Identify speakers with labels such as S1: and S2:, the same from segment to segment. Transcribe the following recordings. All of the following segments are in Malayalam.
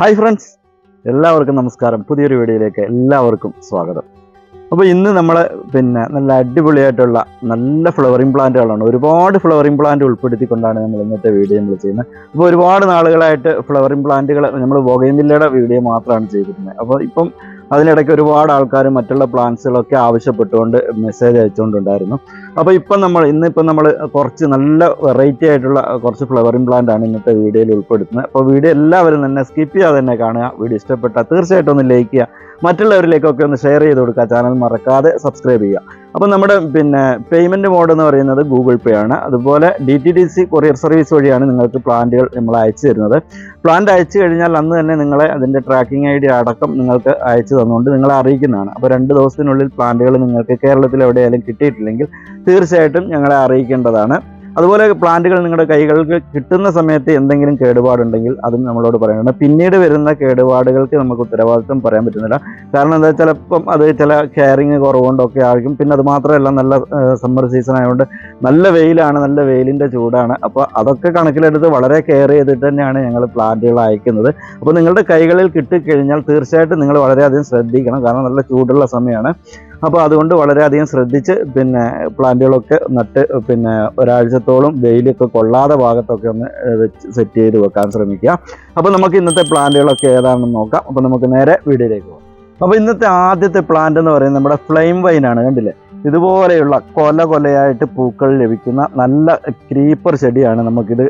S1: ഹായ് ഫ്രണ്ട്സ് എല്ലാവർക്കും നമസ്കാരം. പുതിയൊരു വീഡിയോയിലേക്ക് എല്ലാവർക്കും സ്വാഗതം. അപ്പോൾ ഇന്ന് നമ്മൾ പിന്നെ നല്ല അടിപൊളിയായിട്ടുള്ള നല്ല ഫ്ലവറിംഗ് പ്ലാന്റുകളാണ് ഒരുപാട് ഫ്ലവറിംഗ് പ്ലാന്റ് ഉൾപ്പെടുത്തിക്കൊണ്ടാണ് നമ്മൾ ഇന്നത്തെ വീഡിയോ നമ്മൾ ചെയ്യുന്നത്. അപ്പോൾ ഒരുപാട് നാളുകളായിട്ട് ഫ്ലവറിംഗ് പ്ലാന്റുകൾ നമ്മൾ ബോഗൈമില്ലയുടെ വീഡിയോ മാത്രമാണ് ചെയ്തിരുന്നത്. അപ്പോൾ ഇപ്പം അതിനിടയ്ക്ക് ഒരുപാട് ആൾക്കാർ മറ്റുള്ള പ്ലാന്റ്സുകളൊക്കെ ആവശ്യപ്പെട്ടുകൊണ്ട് മെസ്സേജ് അയച്ചുകൊണ്ടുണ്ടായിരുന്നു. അപ്പോൾ ഇപ്പം നമ്മൾ ഇന്നിപ്പം നമ്മൾ കുറച്ച് നല്ല വെറൈറ്റി ആയിട്ടുള്ള കുറച്ച് ഫ്ലവറിംഗ് പ്ലാന്റ് ആണ് ഇന്നത്തെ വീഡിയോയിൽ ഉൾപ്പെടുത്തുന്നത്. അപ്പോൾ വീഡിയോ എല്ലാവരും തന്നെ സ്കിപ്പ് ചെയ്യാതെ തന്നെ കാണുക. വീഡിയോ ഇഷ്ടപ്പെട്ടാൽ തീർച്ചയായിട്ടും ഒന്ന് ലൈക്ക് ചെയ്യുക. മറ്റുള്ളവരിലേക്കൊക്കെ ഒന്ന് ഷെയർ ചെയ്ത് കൊടുക്കുക. ചാനൽ മറക്കാതെ സബ്സ്ക്രൈബ് ചെയ്യുക. അപ്പോൾ നമ്മുടെ പിന്നെ പേയ്മെന്റ് മോഡ് എന്ന് പറയുന്നത് ഗൂഗിൾ പേ ആണ്. അതുപോലെ D T D C courier service വഴിയാണ് നിങ്ങൾക്ക് പ്ലാന്റുകൾ നമ്മൾ അയച്ചു തരുന്നത്. പ്ലാന്റ് അയച്ചു കഴിഞ്ഞാൽ അന്ന് തന്നെ നിങ്ങളെ അതിന്റെ ട്രാക്കിംഗ് ഐ ഡി അടക്കം നിങ്ങൾക്ക് അയച്ചു തന്നുകൊണ്ട് നിങ്ങളെ അറിയിക്കുന്നതാണ്. അപ്പോൾ രണ്ട് ദിവസത്തിനുള്ളിൽ പ്ലാന്റുകൾ നിങ്ങൾക്ക് കേരളത്തിൽ എവിടെയായാലും കിട്ടിയിട്ടില്ലെങ്കിൽ തീർച്ചയായിട്ടും ഞങ്ങളെ അറിയിക്കേണ്ടതാണ്. അതുപോലെ പ്ലാന്റുകൾ നിങ്ങളുടെ കൈകൾക്ക് കിട്ടുന്ന സമയത്ത് എന്തെങ്കിലും കേടുപാടുണ്ടെങ്കിൽ അതും നമ്മളോട് പറയണം. പിന്നീട് വരുന്ന കേടുപാടുകൾക്ക് നമുക്ക് ഉത്തരവാദിത്വം പറയാൻ പറ്റുന്നില്ല. കാരണം എന്താ ചിലപ്പം അത് ചില കെയറിങ് കുറവുകൊണ്ടൊക്കെ ആയിരിക്കും. പിന്നെ അത് മാത്രമല്ല നല്ല സമ്മർ സീസൺ ആയതുകൊണ്ട് നല്ല വെയിലാണ് നല്ല വെയിലിന്റെ ചൂടാണ്. അപ്പോൾ അതൊക്കെ കണക്കിലെടുത്ത് വളരെ കെയർ ചെയ്തിട്ട് തന്നെയാണ് ഞങ്ങൾ പ്ലാന്റുകൾ അയക്കുന്നത്. അപ്പോൾ നിങ്ങളുടെ കൈകളിൽ കിട്ടിക്കഴിഞ്ഞാൽ തീർച്ചയായിട്ടും നിങ്ങൾ വളരെയധികം ശ്രദ്ധിക്കണം. കാരണം നല്ല ചൂടുള്ള സമയമാണ്. അപ്പോൾ അതുകൊണ്ട് വളരെയധികം ശ്രദ്ധിച്ച് പിന്നെ പ്ലാന്റുകളൊക്കെ നട്ട് പിന്നെ ഒരാഴ്ചത്തോളം വെയിലൊക്കെ കൊള്ളാതെ ഭാഗത്തൊക്കെ ഒന്ന് വെച്ച് സെറ്റ് ചെയ്ത് വെക്കാൻ ശ്രമിക്കുക. അപ്പോൾ നമുക്ക് ഇന്നത്തെ പ്ലാന്റുകളൊക്കെ ഏതാണെന്ന് നോക്കാം. അപ്പോൾ നമുക്ക് നേരെ വീഡിയോയിലേക്ക് പോകാം. അപ്പോൾ ഇന്നത്തെ ആദ്യത്തെ പ്ലാന്റ് എന്ന് പറയുന്നത് നമ്മുടെ ഫ്ലെയിം വൈനാണ് കണ്ടില്ലേ? ഇതുപോലെയുള്ള കൊല കൊലയായിട്ട് പൂക്കൾ ലഭിക്കുന്ന നല്ല ക്രീപ്പർ ചെടിയാണ് നമുക്കിത്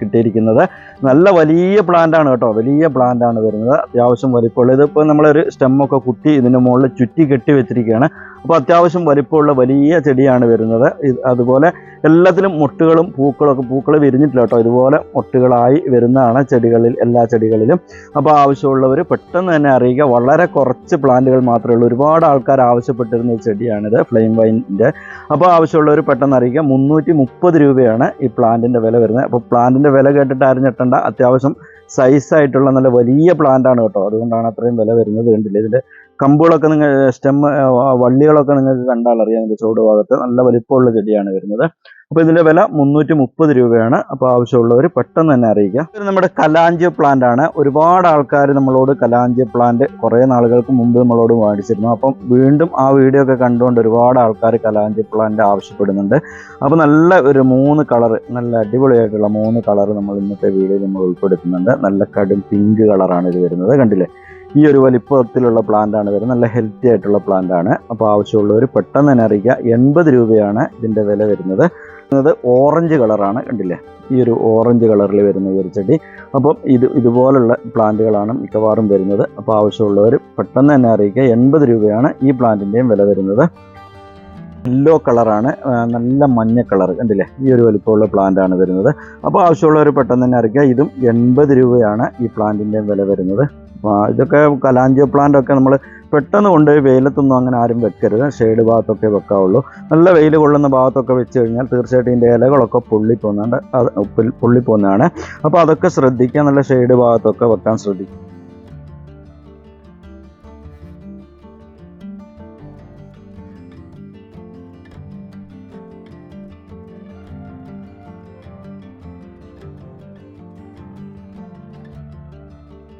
S1: കിട്ടിയിരിക്കുന്നത്. നല്ല വലിയ പ്ലാന്റാണ് കേട്ടോ. വലിയ പ്ലാന്റാണ് വരുന്നത്. അത്യാവശ്യം വലിപ്പമുള്ള ഇതിപ്പോൾ നമ്മളൊരു സ്റ്റെമ്മൊക്കെ കുത്തി ഇതിന്റെ മുകളിൽ ചുറ്റി കെട്ടി വെച്ചിരിക്കുകയാണ്. അപ്പോൾ അത്യാവശ്യം വലിപ്പമുള്ള വലിയ ചെടിയാണ് വരുന്നത്. അതുപോലെ എല്ലാത്തിലും മുട്ടുകളും പൂക്കളൊക്കെ പൂക്കൾ വിരിഞ്ഞിട്ടില്ല കേട്ടോ. ഇതുപോലെ മുട്ടുകളായി വരുന്നതാണ് ചെടികളിൽ എല്ലാ ചെടികളിലും. അപ്പോൾ ആവശ്യമുള്ളവർ പെട്ടെന്ന് തന്നെ അറിയുക. വളരെ കുറച്ച് പ്ലാന്റുകൾ മാത്രമേ ഉള്ളൂ. ഒരുപാട് ആൾക്കാർ ആവശ്യപ്പെട്ടിരുന്ന ചെടിയാണിത്. ഫ്ലെയിം വൈന്റെ. അപ്പോൾ ആവശ്യമുള്ളവർ പെട്ടെന്ന് അറിയിക്കുക മുന്നൂറ്റി മുപ്പത് രൂപയാണ് ഈ പ്ലാന്റിന്റെ വില വരുന്നത്. അപ്പോൾ പ്ലാന്റിന്റെ വില കേട്ടിട്ട് ആരും അത്യാവശ്യം സൈസായിട്ടുള്ള നല്ല വലിയ പ്ലാന്റാണ് കേട്ടോ. അതുകൊണ്ടാണ് അത്രയും വില വരുന്നത് കണ്ടില്ല. ഇതിന്റെ കമ്പുകളൊക്കെ നിങ്ങൾ സ്റ്റെം വള്ളികളൊക്കെ നിങ്ങൾക്ക് കണ്ടാൽ അറിയാം. ഇതിന്റെ ചുവട് നല്ല വലിപ്പമുള്ള ചെടിയാണ് വരുന്നത്. അപ്പോൾ ഇതിന്റെ വില മുന്നൂറ്റി മുപ്പത് രൂപയാണ്. അപ്പോൾ ആവശ്യമുള്ളവർ പെട്ടെന്ന് തന്നെ അറിയിക്കുക ഇത് നമ്മുടെ കലാഞ്ചി പ്ലാന്റ് ആണ്. ഒരുപാട് ആൾക്കാർ നമ്മളോട് കലാഞ്ചി പ്ലാന്റ് കുറേ നാളുകൾക്ക് മുമ്പ് നമ്മളോട് വാങ്ങിച്ചിരുന്നു. അപ്പം വീണ്ടും ആ വീഡിയോ ഒക്കെ കണ്ടുകൊണ്ട് ഒരുപാട് ആൾക്കാർ കലാഞ്ചി പ്ലാന്റ് ആവശ്യപ്പെടുന്നുണ്ട്. അപ്പോൾ നല്ല ഒരു മൂന്ന് കളർ നല്ല അടിപൊളിയായിട്ടുള്ള മൂന്ന് കളർ നമ്മൾ ഇന്നത്തെ വീഡിയോയിൽ നമ്മൾ ഉൾപ്പെടുത്തുന്നുണ്ട്. നല്ല കടും പിങ്ക് കളറാണ് ഇത് വരുന്നത്. കണ്ടില്ലേ? ഈ ഒരു വലിപ്പത്തിലുള്ള പ്ലാന്റ് ആണ് വരുന്നത്. നല്ല ഹെൽത്തി ആയിട്ടുള്ള പ്ലാന്റ് ആണ്. അപ്പോൾ ആവശ്യമുള്ളവർ പെട്ടെന്ന് തന്നെ അറിയിക്കുക. എൺപത് രൂപയാണ് ഇതിന്റെ വില വരുന്നത്. ഇത് ഓറഞ്ച് കളറാണ് കണ്ടില്ലേ? ഈ ഒരു ഓറഞ്ച് കളറിൽ വരുന്ന ഒരു ചെടി. അപ്പം ഇത് ഇതുപോലുള്ള പ്ലാന്റുകളാണ് മിക്കവാറും വരുന്നത്. അപ്പോൾ ആവശ്യമുള്ളവർ പെട്ടെന്ന് തന്നെ അറിയിക്കുക. എൺപത് രൂപയാണ് ഈ പ്ലാന്റിന്റെയും വില വരുന്നത്. യെല്ലോ കളറാണ് നല്ല മഞ്ഞ കളർ കണ്ടില്ലേ? ഈ ഒരു വലിപ്പമുള്ള പ്ലാന്റ് ആണ് വരുന്നത്. അപ്പോൾ ആവശ്യമുള്ളവർ പെട്ടെന്ന് തന്നെ അറിയിക്കുക. ഇതും എൺപത് രൂപയാണ് ഈ പ്ലാന്റിന്റെയും വില വരുന്നത്. ഇതൊക്കെ പ്ലാന്റ് ഒക്കെ നമ്മൾ പെട്ടെന്ന് കൊണ്ടുപോയി വെയിലത്തൊന്നും അങ്ങനെ ആരും വെക്കരുത്. ഷെയ്ഡ് ഭാഗത്തൊക്കെ വെക്കാവുള്ളൂ. നല്ല വെയിൽ കൊള്ളുന്ന ഭാഗത്തൊക്കെ വെച്ച് കഴിഞ്ഞാൽ തീർച്ചയായിട്ടും ഇതിന്റെ ഇലകളൊക്കെ പൊള്ളിപ്പോകുന്നുണ്ട് അത് പൊള്ളിപ്പോകുന്നതാണ് അപ്പോൾ അതൊക്കെ ശ്രദ്ധിക്കുക. നല്ല ഷെയ്ഡ് ഭാഗത്തൊക്കെ വെക്കാൻ ശ്രദ്ധിക്കുക.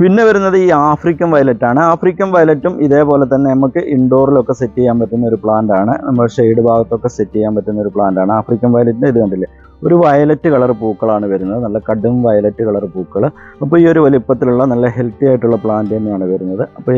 S1: പിന്നെ വരുന്നത് ഈ ആഫ്രിക്കൻ വയലറ്റ് ആണ്. ആഫ്രിക്കൻ വയലറ്റും ഇതേപോലെ തന്നെ നമുക്ക് ഇൻഡോറിലൊക്കെ സെറ്റ് ചെയ്യാൻ പറ്റുന്ന ഒരു പ്ലാന്റ് ആണ്. നമ്മൾ ഷെയ്ഡ് ഭാഗത്തൊക്കെ സെറ്റ് ചെയ്യാൻ പറ്റുന്ന ഒരു പ്ലാന്റ് ആണ്. ആഫ്രിക്കൻ വയലറ്റിന്റെ ഇത് കണ്ടില്ലേ? ഒരു വയലറ്റ് കളർ പൂക്കളാണ് വരുന്നത്. നല്ല കടും വയലറ്റ് കളർ പൂക്കൾ അപ്പോൾ ഈ ഒരു വലിപ്പത്തിലുള്ള നല്ല ഹെൽത്തി ആയിട്ടുള്ള പ്ലാന്റ് തന്നെയാണ് വരുന്നത്. അപ്പോൾ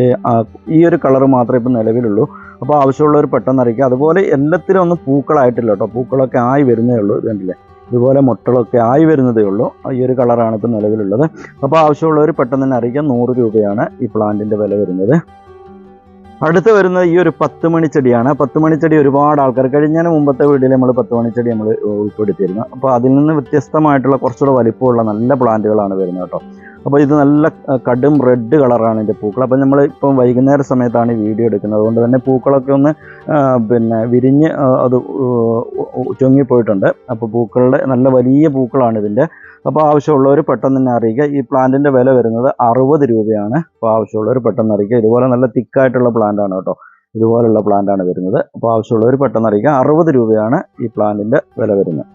S1: ഈ ഒരു കളർ മാത്രമേ ഇപ്പോൾ നിലവിലുള്ളൂ. അപ്പോൾ ആവശ്യമുള്ളവർ പെട്ടെന്ന് അറിയിക്കുക. അതുപോലെ എല്ലാത്തിലും ഒന്നും പൂക്കളായിട്ടില്ല കേട്ടോ. പൂക്കളൊക്കെ ആയി വരുന്നേ ഉള്ളൂ. കണ്ടില്ലേ? ഇതുപോലെ മുട്ടകളൊക്കെ ആയി വരുന്നതേ ഉള്ളൂ. ഈ ഒരു കളറാണ് ഇപ്പോൾ നിലവിലുള്ളത്. അപ്പോൾ ആവശ്യമുള്ളവർ പെട്ടെന്ന് തന്നെ അറിയിക്കാം. നൂറ് രൂപയാണ് ഈ പ്ലാന്റിന്റെ വില വരുന്നത്. അടുത്ത് വരുന്നത് ഈ ഒരു പത്ത് മണിച്ചെടിയാണ് പത്ത് മണിച്ചെടി ഒരുപാട് ആൾക്കാർ കഴിഞ്ഞ മുമ്പത്തെ വീട്ടിൽ നമ്മൾ പത്ത് മണിച്ചെടി നമ്മൾ ഉൾപ്പെടുത്തിയിരുന്നു. അപ്പോൾ അതിൽ നിന്ന് വ്യത്യസ്തമായിട്ടുള്ള കുറച്ചുകൂടെ വലിപ്പമുള്ള നല്ല പ്ലാന്റുകളാണ് വരുന്നത് കേട്ടോ. അപ്പോൾ ഇത് നല്ല കടും റെഡ് കളറാണ് ഇതിന്റെ പൂക്കൾ. അപ്പോൾ നമ്മൾ ഇപ്പം വൈകുന്നേര സമയത്താണ് ഈ വീഡിയോ എടുക്കുന്നത്. അതുകൊണ്ട് തന്നെ പൂക്കളൊക്കെ ഒന്ന് പിന്നെ വിരിഞ്ഞ് അത് ഉ- അപ്പോൾ പൂക്കളുടെ നല്ല വലിയ പൂക്കളാണ് ഇതിന്റെ. അപ്പോൾ ആവശ്യമുള്ളവർ പെട്ടെന്ന് തന്നെ അറിയിക്കുക. ഈ പ്ലാന്റിന്റെ വില വരുന്നത് അറുപത് രൂപയാണ്. അപ്പോൾ ആവശ്യമുള്ളവർ പെട്ടെന്ന് അറിയിക്കുക. ഇതുപോലെ നല്ല തിക്കായിട്ടുള്ള പ്ലാന്റാണ് കേട്ടോ. ഇതുപോലുള്ള പ്ലാന്റാണ് വരുന്നത്. അപ്പോൾ ആവശ്യമുള്ളവർ പെട്ടെന്ന് അറിയിക്കുക. അറുപത് രൂപയാണ് ഈ പ്ലാന്റിന്റെ വില വരുന്നത്.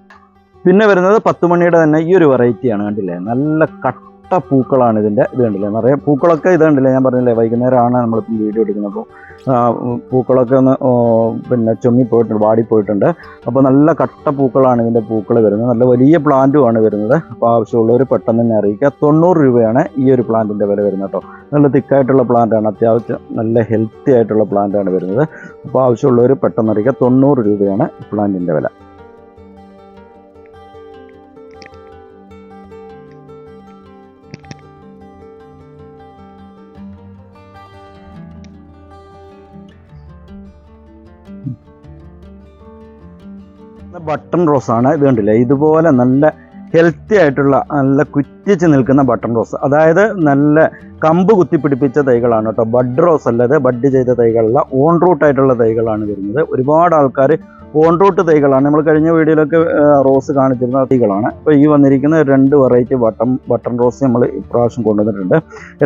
S1: പിന്നെ വരുന്നത് പത്ത് മണിയുടെ തന്നെ ഈ ഒരു വെറൈറ്റിയാണ് കണ്ടില്ലേ? നല്ല കട്ട കട്ട പൂക്കളാണ് ഇതിന്റെ ഇത് കണ്ടില്ലേ? നിറയെ പൂക്കളൊക്കെ ഇത് കണ്ടില്ലേ? ഞാൻ പറഞ്ഞില്ലേ വൈകുന്നേരമാണ് നമ്മളിപ്പം വീഡിയോ എടുക്കുന്നത് അപ്പോൾ പൂക്കളൊക്കെ ഒന്ന് പിന്നെ ചുമ്മി പോയിട്ടുണ്ട് അപ്പോൾ നല്ല കട്ട പൂക്കളാണ് ഇതിന്റെ പൂക്കൾ വരുന്നത്. നല്ല വലിയ പ്ലാന്റുമാണ് വരുന്നത്. അപ്പോൾ ആവശ്യമുള്ളവർ പെട്ടെന്ന് തന്നെ അറിയിക്കുക. തൊണ്ണൂറ് രൂപയാണ് ഈ ഒരു പ്ലാന്റിന്റെ വില വരുന്നത് കേട്ടോ. നല്ല തിക്കായിട്ടുള്ള പ്ലാന്റാണ്. അത്യാവശ്യം നല്ല ഹെൽത്തി ആയിട്ടുള്ള പ്ലാന്റാണ് വരുന്നത്. അപ്പോൾ ആവശ്യമുള്ളവർ പെട്ടെന്ന് അറിയിക്കുക. തൊണ്ണൂറ് രൂപയാണ് പ്ലാന്റിന്റെ വില. ബട്ടൺ റോസ് ഇത് കണ്ടില്ലേ? ഇതുപോലെ നല്ല ഹെൽത്തി ആയിട്ടുള്ള നല്ല കുറ്റിച്ച് നിൽക്കുന്ന ബട്ടൺ റോസ്. അതായത് നല്ല കമ്പ് കുത്തിപ്പിടിപ്പിച്ച തൈകളാണ് കേട്ടോ. ബഡ് റോസ് അല്ലാതെ ബഡ് ചെയ്ത തൈകളല്ല ഓൺ റൂട്ട് ആയിട്ടുള്ള തൈകളാണ് വരുന്നത്. ഒരുപാട് ആൾക്കാർ ഓൺ തൈകളാണ്. നമ്മൾ കഴിഞ്ഞ വീഡിയോയിലൊക്കെ റോസ് കാണിച്ചിരുന്ന തൈകളാണ്. അപ്പോൾ ഈ വന്നിരിക്കുന്ന രണ്ട് വെറൈറ്റി ബട്ടൺ ബട്ടൺ റോസ് നമ്മൾ ഇപ്രാവശ്യം കൊണ്ടുവന്നിട്ടുണ്ട്.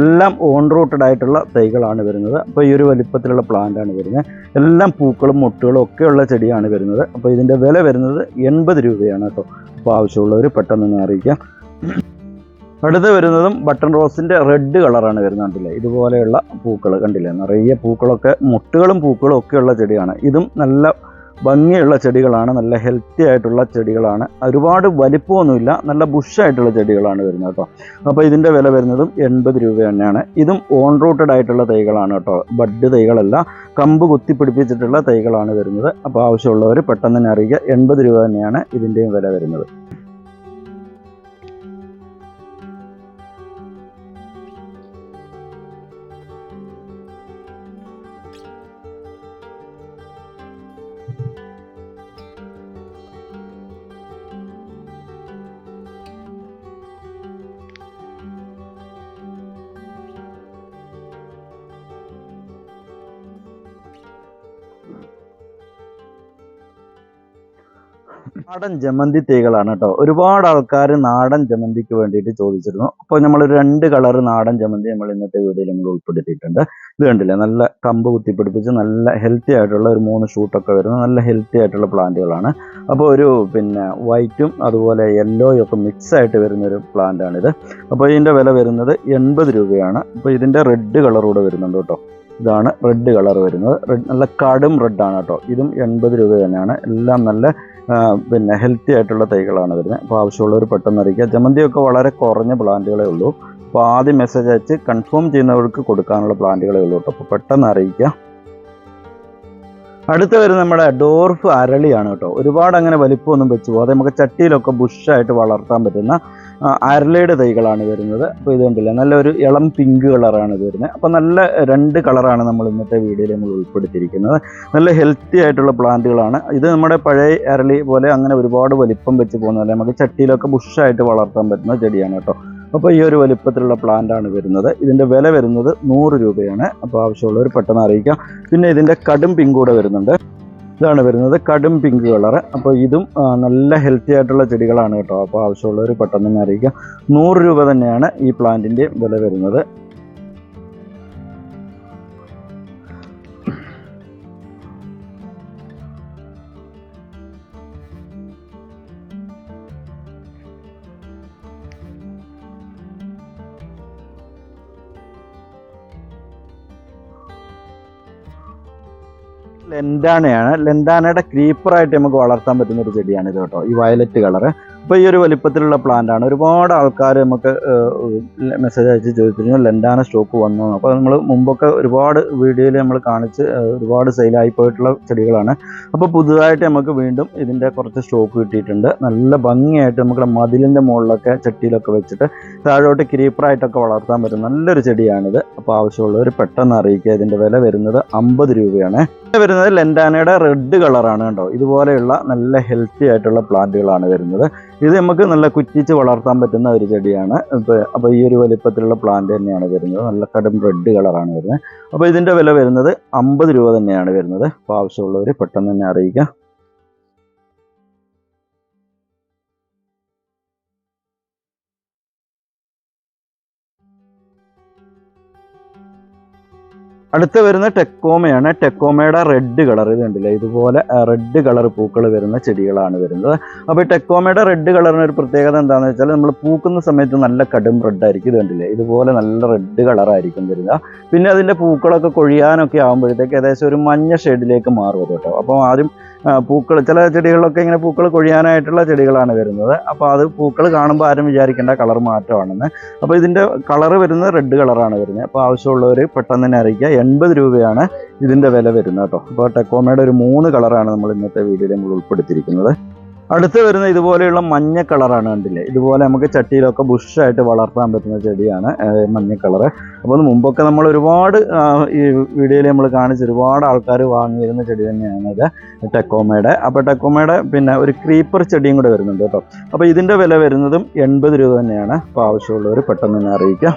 S1: എല്ലാം ഓൺ റൂട്ടഡ് ആയിട്ടുള്ള തൈകളാണ് വരുന്നത്. അപ്പോൾ ഈ ഒരു വലിപ്പത്തിലുള്ള പ്ലാന്റ് ആണ് വരുന്നത്. എല്ലാം പൂക്കളും മുട്ടുകളും ഒക്കെയുള്ള ചെടിയാണ് വരുന്നത്. അപ്പോൾ ഇതിന്റെ വില വരുന്നത് എൺപത് രൂപയാണ് കേട്ടോ. അപ്പോൾ ആവശ്യമുള്ളവർ പെട്ടെന്ന് അറിയിക്കാം. അടുത്ത് വരുന്നതും ബട്ടൺ റോസിന്റെ റെഡ് കളറാണ് വരുന്നത് കണ്ടില്ലേ? ഇതുപോലെയുള്ള പൂക്കൾ കണ്ടില്ലേ? നിറയെ പൂക്കളൊക്കെ മുട്ടുകളും പൂക്കളും ഒക്കെയുള്ള ചെടിയാണ്. ഇതും നല്ല ഭംഗിയുള്ള ചെടികളാണ് നല്ല ഹെൽത്തി ആയിട്ടുള്ള ചെടികളാണ്. ഒരുപാട് വലിപ്പമൊന്നുമില്ല നല്ല ബുഷായിട്ടുള്ള ചെടികളാണ് വരുന്നത് കേട്ടോ. അപ്പോൾ ഇതിന്റെ വില വരുന്നതും എൺപത് രൂപ തന്നെയാണ്. ഇതും ഓൺ റൂട്ടഡ് ആയിട്ടുള്ള തൈകളാണ് കേട്ടോ. ബഡ് തൈകളല്ല കമ്പ് കുത്തിപ്പിടിപ്പിച്ചിട്ടുള്ള തൈകളാണ് വരുന്നത്. അപ്പോൾ ആവശ്യമുള്ളവർ പെട്ടെന്ന് തന്നെ അറിയിക്കുക. എൺപത് രൂപ തന്നെയാണ് ഇതിന്റെയും വില വരുന്നത്. നാടൻ ജമന്തി തൈകളാണ് കേട്ടോ. ഒരുപാട് ആൾക്കാർ നാടൻ ജമന്തിക്ക് വേണ്ടിയിട്ട് ചോദിച്ചിരുന്നു. അപ്പോൾ നമ്മൾ രണ്ട് കളർ നാടൻ ജമന്തി നമ്മൾ ഇന്നത്തെ വീഡിയോയിൽ നമ്മൾ ഉൾപ്പെടുത്തിയിട്ടുണ്ട്. ഇത് കണ്ടില്ലേ? നല്ല കമ്പ് കുത്തിപ്പിടിപ്പിച്ച് നല്ല ഹെൽത്തി ആയിട്ടുള്ള ഒരു മൂന്ന് ഷൂട്ടൊക്കെ വരുന്ന നല്ല ഹെൽത്തി ആയിട്ടുള്ള പ്ലാന്റുകളാണ്. അപ്പോൾ ഒരു പിന്നെ വൈറ്റും അതുപോലെ യെല്ലോയും ഒക്കെ മിക്സ് ആയിട്ട് വരുന്ന ഒരു പ്ലാന്റാണിത് അപ്പോൾ ഇതിന്റെ വില വരുന്നത് എൺപത് രൂപയാണ്. അപ്പോൾ ഇതിന്റെ റെഡ് കളറൂടെ വരുന്നുണ്ട് കേട്ടോ. ഇതാണ് റെഡ് കളർ വരുന്നത്. റെഡ് നല്ല കടും റെഡാണ് കേട്ടോ. ഇതും എൺപത് രൂപ തന്നെയാണ്. എല്ലാം നല്ല പിന്നെ ഹെൽത്തി ആയിട്ടുള്ള തൈകളാണ് വരുന്നത്. അപ്പോൾ ആവശ്യമുള്ളവർ പെട്ടെന്ന് അറിയിക്കുക. ജമന്തിയൊക്കെ വളരെ കുറഞ്ഞ പ്ലാന്റുകളേ ഉള്ളൂ. അപ്പോൾ ആദ്യം മെസ്സേജ് അയച്ച് കൺഫേം ചെയ്യുന്നവർക്ക് കൊടുക്കാനുള്ള പ്ലാന്റുകളേ ഉള്ളൂ കേട്ടോ. അപ്പോൾ പെട്ടെന്ന് അറിയിക്കുക. അടുത്ത വരുന്ന നമ്മുടെ ഡോർഫ് അരളിയാണ് കേട്ടോ. ഒരുപാട് അങ്ങനെ വലിപ്പമൊന്നും വെച്ച് പോകാതെ നമുക്ക് ചട്ടിയിലൊക്കെ ബുഷായിട്ട് വളർത്താൻ പറ്റുന്ന അരളിയുടെ തൈകളാണ് വരുന്നത്. അപ്പോൾ ഇതുകൊണ്ടില്ല നല്ലൊരു ഇളം പിങ്ക് കളറാണ് ഇത് വരുന്നത്. അപ്പോൾ നല്ല രണ്ട് കളറാണ് നമ്മൾ ഇന്നത്തെ വീഡിയോയിൽ നമ്മൾ ഉൾപ്പെടുത്തിയിരിക്കുന്നത്. നല്ല ഹെൽത്തി ആയിട്ടുള്ള പ്ലാന്റുകളാണ്. ഇത് നമ്മുടെ പഴയ അരളി പോലെ അങ്ങനെ ഒരുപാട് വലിപ്പം വെച്ച് പോകുന്നതല്ല നമുക്ക് ചട്ടിയിലൊക്കെ ബുഷായിട്ട് വളർത്താൻ പറ്റുന്ന ചെടിയാണ് കേട്ടോ. അപ്പോൾ ഈ ഒരു വലിപ്പത്തിലുള്ള പ്ലാന്റ് ആണ് വരുന്നത്. ഇതിന്റെ വില വരുന്നത് നൂറ് രൂപയാണ്. അപ്പോൾ ആവശ്യമുള്ളവർ പെട്ടെന്ന് അറിയിക്കാം. പിന്നെ ഇതിന്റെ കടും പിങ്ക് കൂടെ വരുന്നുണ്ട്. ഇതാണ് വരുന്നത് കടും പിങ്ക് കളർ അപ്പോൾ ഇതും നല്ല ഹെൽത്തി ആയിട്ടുള്ള ചെടികളാണ് കേട്ടോ. അപ്പോൾ ആവശ്യമുള്ളവർ പെട്ടെന്ന് തന്നെ അറിയിക്കാം. നൂറ് രൂപ തന്നെയാണ് ഈ പ്ലാന്റിന്റെ വില വരുന്നത്. ലെൻഡാനയാണ് ലെന്താനയുടെ ക്രീപ്പറായിട്ട് നമുക്ക് വളർത്താൻ പറ്റുന്ന ഒരു ചെടിയാണ് ഇത് കേട്ടോ. ഈ വയലറ്റ് കളറ് അപ്പോൾ ഈ ഒരു വലിപ്പത്തിലുള്ള പ്ലാന്റ് ആണ്. ഒരുപാട് ആൾക്കാർ നമുക്ക് മെസ്സേജ് അയച്ച് ചോദിച്ചിരുന്നു ലെൻഡാന സ്റ്റോക്ക് വന്നു. അപ്പോൾ നമ്മൾ മുമ്പൊക്കെ ഒരുപാട് വീഡിയോയിൽ നമ്മൾ കാണിച്ച് ഒരുപാട് സെയിലായി പോയിട്ടുള്ള ചെടികളാണ്. അപ്പോൾ പുതുതായിട്ട് നമുക്ക് വീണ്ടും ഇതിന്റെ കുറച്ച് സ്റ്റോക്ക് കിട്ടിയിട്ടുണ്ട്. നല്ല ഭംഗിയായിട്ട് നമുക്ക് മതിലിന്റെ മുകളിലൊക്കെ ചട്ടിയിലൊക്കെ വെച്ചിട്ട് താഴോട്ട് ക്രീപ്പറായിട്ടൊക്കെ വളർത്താൻ പറ്റും നല്ലൊരു ചെടിയാണിത്. അപ്പോൾ ആവശ്യമുള്ളവർ പെട്ടെന്ന് അറിയിക്കുക. ഇതിന്റെ വില വരുന്നത് അമ്പത് രൂപയാണ്. വരുന്നത് ലെൻഡാനയുടെ റെഡ് കളറാണ് കേട്ടോ ഇതുപോലെയുള്ള നല്ല ഹെൽത്തി ആയിട്ടുള്ള പ്ലാന്റുകളാണ് വരുന്നത്. ഇത് നമുക്ക് നല്ല കുറ്റിച്ച് വളർത്താൻ പറ്റുന്ന ഒരു ചെടിയാണ്. അപ്പോൾ ഈ ഒരു വലിപ്പത്തിലുള്ള പ്ലാന്റ് തന്നെയാണ് വരുന്നത്. നല്ല കടും റെഡ് കളറാണ് വരുന്നത്. അപ്പോൾ ഇതിന്റെ വില വരുന്നത് അമ്പത് രൂപ തന്നെയാണ് വരുന്നത്. അപ്പോൾ ആവശ്യമുള്ളവർ പെട്ടെന്ന് തന്നെ അറിയിക്കുക അടുത്ത വരുന്ന ടെക്കോമയാണ്. ടെക്കോമയുടെ റെഡ് കളർ ഇത് കണ്ടില്ലേ? ഇതുപോലെ റെഡ് കളർ പൂക്കൾ വരുന്ന ചെടികളാണ് വരുന്നത്. അപ്പോൾ ഈ ടെക്കോമയുടെ റെഡ് കളറിന് ഒരു പ്രത്യേകത എന്താണെന്ന് വെച്ചാൽ നമ്മൾ പൂക്കുന്ന സമയത്ത് നല്ല കടും റെഡ് ആയിരിക്കും ഇത് കണ്ടില്ലേ? ഇതുപോലെ നല്ല റെഡ് കളറായിരിക്കും വരുന്നത്. പിന്നെ അതിന്റെ പൂക്കളൊക്കെ കൊഴിയാനൊക്കെ ആകുമ്പോഴത്തേക്ക് ഏകദേശം ഒരു മഞ്ഞ ഷെയ്ഡിലേക്ക് മാറും കേട്ടോ. അപ്പോൾ ആദ്യം പൂക്കൾ ചില ചെടികളിലൊക്കെ ഇങ്ങനെ പൂക്കൾ കൊഴിയാനായിട്ടുള്ള ചെടികളാണ് വരുന്നത്. അപ്പോൾ അത് പൂക്കൾ കാണുമ്പോൾ ആരും വിചാരിക്കേണ്ട കളർ മാറ്റമാണെന്ന്. അപ്പോൾ ഇതിന്റെ കളർ വരുന്നത് റെഡ് കളറാണ് വരുന്നത്. അപ്പോൾ ആവശ്യമുള്ളവർ പെട്ടെന്ന് തന്നെ അറിയിക്കുക. എൺപത് രൂപയാണ് ഇതിന്റെ വില വരുന്നത് കേട്ടോ. അപ്പോൾ ടെക്കോമയുടെ ഒരു മൂന്ന് കളറാണ് നമ്മൾ ഇന്നത്തെ വീഡിയോയിൽ നമ്മൾ ഉൾപ്പെടുത്തിയിരിക്കുന്നത്. അടുത്ത് വരുന്ന ഇതുപോലെയുള്ള മഞ്ഞ കളറാണ് കണ്ടില്ലേ? ഇതുപോലെ നമുക്ക് ചട്ടിയിലൊക്കെ ബുഷായിട്ട് വളർത്താൻ പറ്റുന്ന ചെടിയാണ് മഞ്ഞ കളറ്. അപ്പോൾ അത് മുമ്പൊക്കെ നമ്മൾ ഒരുപാട് ഈ വീഡിയോയിൽ നമ്മൾ കാണിച്ച് ഒരുപാട് ആൾക്കാർ വാങ്ങിയിരുന്ന ചെടി തന്നെയാണ് ഇത് ടെക്കോമയുടെ. അപ്പോൾ ടെക്കോമയുടെ പിന്നെ ഒരു ക്രീപ്പർ ചെടിയും കൂടെ വരുന്നുണ്ട് കേട്ടോ. അപ്പോൾ ഇതിന്റെ വില വരുന്നതും എൺപത് രൂപ തന്നെയാണ്. അപ്പോൾ ആവശ്യമുള്ളവർ പെട്ടെന്ന് തന്നെ അറിയിക്കുക.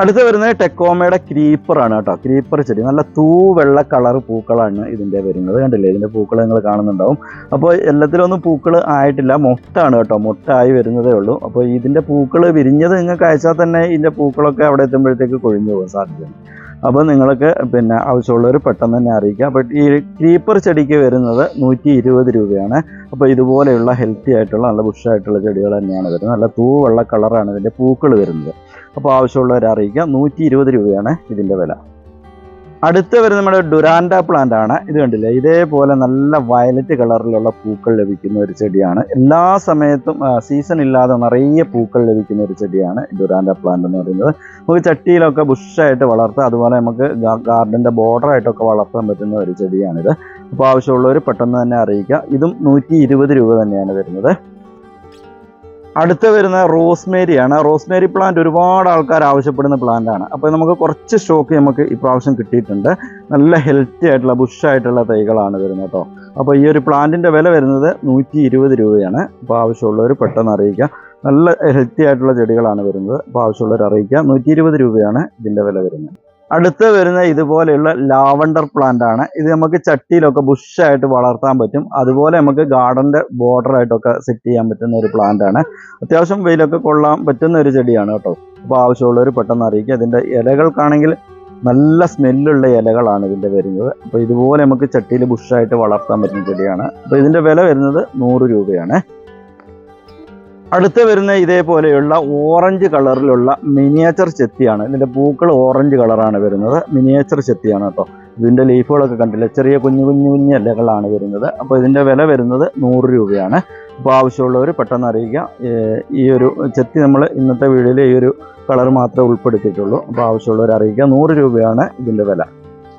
S1: അടുത്ത് വരുന്നത് ടെക്കോമയുടെ ക്രീപ്പറാണ് കേട്ടോ. ക്രീപ്പർ ചെടി. നല്ല തൂ വെള്ള കളർ പൂക്കളാണ് ഇതിന്റെ വരുന്നത്. കണ്ടില്ലേ? ഇതിന്റെ പൂക്കൾ നിങ്ങൾ കാണുന്നുണ്ടാവും. അപ്പോൾ എല്ലാത്തിലൊന്നും പൂക്കൾ ആയിട്ടില്ല. മൊട്ടാണ് കേട്ടോ. മൊട്ടായി വരുന്നതേ ഉള്ളൂ. അപ്പോൾ ഇതിന്റെ പൂക്കൾ വിരിഞ്ഞത് നിങ്ങൾക്ക് അയച്ചാൽ തന്നെ ഇതിന്റെ പൂക്കളൊക്കെ അവിടെ എത്തുമ്പോഴത്തേക്ക് കൊഴിഞ്ഞു പോകാൻ സാധ്യതയുണ്ട് അപ്പോൾ നിങ്ങൾക്ക് പിന്നെ ആവശ്യമുള്ളവർ പെട്ടെന്ന് തന്നെ അറിയിക്കുക ബട്ട് ഈ ക്രീപ്പർ ചെടിക്ക് വരുന്നത് നൂറ്റി ഇരുപത് രൂപയാണ്. അപ്പോൾ ഇതുപോലെയുള്ള ഹെൽത്തി ആയിട്ടുള്ള നല്ല ബുഷായിട്ടുള്ള ചെടികൾ തന്നെയാണ് വരുന്നത്. നല്ല തൂവെള്ള കളറാണ് ഇതിന്റെ പൂക്കൾ വരുന്നത്. അപ്പോൾ ആവശ്യമുള്ളവർ അറിയിക്കുക നൂറ്റി ഇരുപത് രൂപയാണ് ഇതിന്റെ വില. അടുത്ത വരുന്ന നമ്മുടെ ഡുരാൻഡ പ്ലാന്റ് ആണ്. ഇത് കണ്ടില്ലേ? ഇതേപോലെ നല്ല വയലറ്റ് കളറിലുള്ള പൂക്കൾ ലഭിക്കുന്ന ഒരു ചെടിയാണ്. എല്ലാ സമയത്തും സീസൺ ഇല്ലാതെ നിറയെ പൂക്കൾ ലഭിക്കുന്ന ഒരു ചെടിയാണ് ഡുരാൻഡ പ്ലാന്റ് എന്ന് പറയുന്നത്. നമുക്ക് ചട്ടിയിലൊക്കെ ബുഷായിട്ട് വളർത്താം. അതുപോലെ നമുക്ക് ഗാർഡന്റെ ബോർഡറായിട്ടൊക്കെ വളർത്താൻ പറ്റുന്ന ഒരു ചെടിയാണിത്. അപ്പോൾ ആവശ്യമുള്ളവർ പെട്ടെന്ന് തന്നെ അറിയിക്കുക ഇതും നൂറ്റി രൂപ തന്നെയാണ് വരുന്നത്. അടുത്ത വരുന്ന റോസ്മേരിയാണ്. റോസ്മേരി പ്ലാന്റ് ഒരുപാട് ആൾക്കാർ ആവശ്യപ്പെടുന്ന പ്ലാന്റാണ് അപ്പോൾ നമുക്ക് കുറച്ച് സ്റ്റോക്ക് നമുക്ക് ഇപ്രാവശ്യം കിട്ടിയിട്ടുണ്ട്. നല്ല ഹെൽത്തി ആയിട്ടുള്ള ബുഷായിട്ടുള്ള തൈകളാണ് വരുന്നത് കേട്ടോ അപ്പോൾ ഈ ഒരു പ്ലാന്റിന്റെ വില വരുന്നത് നൂറ്റി ഇരുപത് രൂപയാണ്. അപ്പോൾ ആവശ്യമുള്ളവർ പെട്ടെന്ന് അറിയിക്കുക നല്ല ഹെൽത്തി ആയിട്ടുള്ള ചെടികളാണ് വരുന്നത്. അപ്പോൾ ആവശ്യമുള്ളവർ അറിയിക്കുക നൂറ്റി ഇരുപത് രൂപയാണ് ഇതിന്റെ വില വരുന്നത്. അടുത്ത് വരുന്ന ഇതുപോലെയുള്ള ലാവണ്ടർ പ്ലാന്റ് ആണ്. ഇത് നമുക്ക് ചട്ടിയിലൊക്കെ ബുഷായിട്ട് വളർത്താൻ പറ്റും. അതുപോലെ നമുക്ക് ഗാർഡന്റെ ബോർഡറായിട്ടൊക്കെ സെറ്റ് ചെയ്യാൻ പറ്റുന്ന ഒരു പ്ലാന്റ് ആണ്. അത്യാവശ്യം വെയിലൊക്കെ കൊള്ളാൻ പറ്റുന്ന ഒരു ചെടിയാണ് കേട്ടോ. അപ്പോൾ ആവശ്യമുള്ളവർ പെട്ടെന്ന് അറിയിക്കുക. അതിന്റെ ഇലകൾക്കാണെങ്കിൽ നല്ല സ്മെല്ലുള്ള ഇലകളാണ് ഇതിന്റെ വരുന്നത്. അപ്പോൾ ഇതുപോലെ നമുക്ക് ചട്ടിയിൽ ബുഷായിട്ട് വളർത്താൻ പറ്റുന്ന ചെടിയാണ്. അപ്പോൾ ഇതിന്റെ വില വരുന്നത് നൂറ് രൂപയാണ്. അടുത്ത് വരുന്ന ഇതേപോലെയുള്ള ഓറഞ്ച് കളറിലുള്ള മിനിയേച്ചർ ചെത്തിയാണ്. ഇതിന്റെ പൂക്കൾ ഓറഞ്ച് കളറാണ് വരുന്നത്. മിനിയേച്ചർ ചെത്തിയാണ് കേട്ടോ. ഇതിന്റെ ലീഫുകളൊക്കെ കണ്ടില്ല? ചെറിയ കുഞ്ഞു കുഞ്ഞു കുഞ്ഞു ഇലകളാണ് വരുന്നത്. അപ്പോൾ ഇതിന്റെ വില വരുന്നത് നൂറ് രൂപയാണ്. അപ്പോൾ ആവശ്യമുള്ളവർ പെട്ടെന്ന് അറിയിക്കുക. ഈ ഒരു ചെത്തി നമ്മൾ ഇന്നത്തെ വീഡിയോയിൽ ഈ ഒരു കളർ മാത്രമേ ഉൾപ്പെടുത്തിയിട്ടുള്ളൂ. അപ്പോൾ ആവശ്യമുള്ളവർ അറിയിക്കുക. നൂറ് രൂപയാണ് ഇതിന്റെ വില.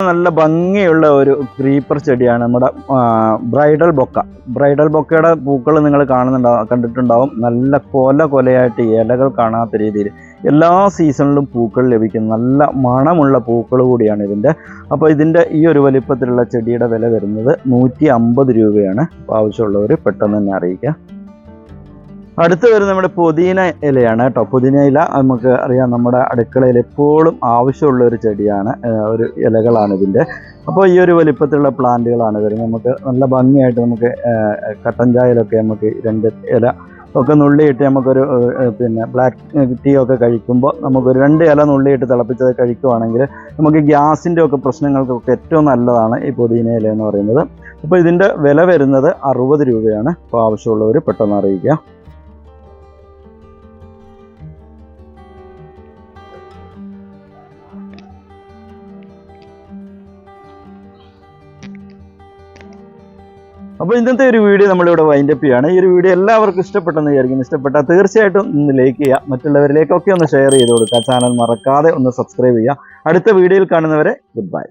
S1: നല്ല ഭംഗിയുള്ള ഒരു ക്രീപ്പർ ചെടിയാണ് നമ്മുടെ ബ്രൈഡൽ ബൊക്ക. ബ്രൈഡൽ ബൊക്കയുടെ പൂക്കൾ നിങ്ങൾ കാണുന്നുണ്ടാവും കണ്ടിട്ടുണ്ടാവും. നല്ല കൊല കൊലയായിട്ട് ഇലകൾ കാണാത്ത രീതിയിൽ എല്ലാ സീസണിലും പൂക്കൾ ലഭിക്കും നല്ല മണമുള്ള പൂക്കൾ കൂടിയാണ് ഇതിന്റെ. അപ്പോൾ ഇതിന്റെ ഈ ഒരു വലിപ്പത്തിലുള്ള ചെടിയുടെ വില വരുന്നത് നൂറ്റി രൂപയാണ്. ആവശ്യമുള്ളവർ പെട്ടെന്ന് തന്നെ അറിയിക്കുക. അടുത്ത് വരുന്നത് നമ്മുടെ പുതിന ഇലയാണ് കേട്ടോ. പുതിന ഇല നമുക്ക് അറിയാം നമ്മുടെ അടുക്കളയിൽ എപ്പോഴും ആവശ്യമുള്ള ഒരു ചെടിയാണ് ഒരു ഇലകളാണ് ഇതിന്റെ. അപ്പോൾ ഈ ഒരു വലിപ്പത്തിലുള്ള പ്ലാന്റുകളാണ് വരുന്നത് നമുക്ക് നല്ല ഭംഗിയായിട്ട് നമുക്ക് കട്ടൻ ചായയിലൊക്കെ നമുക്ക് രണ്ട് ഇല ഒക്കെ നുള്ളിയിട്ട് നമുക്കൊരു പിന്നെ ബ്ലാക്ക് ടീ ഒക്കെ കഴിക്കുമ്പോൾ നമുക്കൊരു രണ്ട് ഇല നുള്ളിയിട്ട് തിളപ്പിച്ചത് കഴിക്കുവാണെങ്കിൽ നമുക്ക് ഗ്യാസിന്റെ ഒക്കെ പ്രശ്നങ്ങൾക്കൊക്കെ ഏറ്റവും നല്ലതാണ് ഈ പുതിന ഇല എന്ന് പറയുന്നത്. അപ്പോൾ ഇതിന്റെ വില വരുന്നത് അറുപത് രൂപയാണ്. അപ്പോൾ ആവശ്യമുള്ളവർ പെട്ടെന്ന് അറിയിക്കുക അപ്പോൾ ഇന്നത്തെ ഒരു വീഡിയോ നമ്മളിവിടെ വൈൻഡപ്പ് ചെയ്യുകയാണ് ഈ ഒരു വീഡിയോ എല്ലാവർക്കും ഇഷ്ടപ്പെട്ടെന്ന് വിചാരിക്കുന്നു. ഇഷ്ടപ്പെട്ടാൽ തീർച്ചയായിട്ടും ഒന്ന് ലൈക്ക് ചെയ്യുക. മറ്റുള്ളവരിലേക്കൊക്കെ ഒന്ന് ഷെയർ ചെയ്ത് കൊടുക്കുക. ചാനൽ മറക്കാതെ ഒന്ന് സബ്സ്ക്രൈബ് ചെയ്യുക. അടുത്ത വീഡിയോയിൽ കാണുന്നവരെ ഗുഡ് ബൈ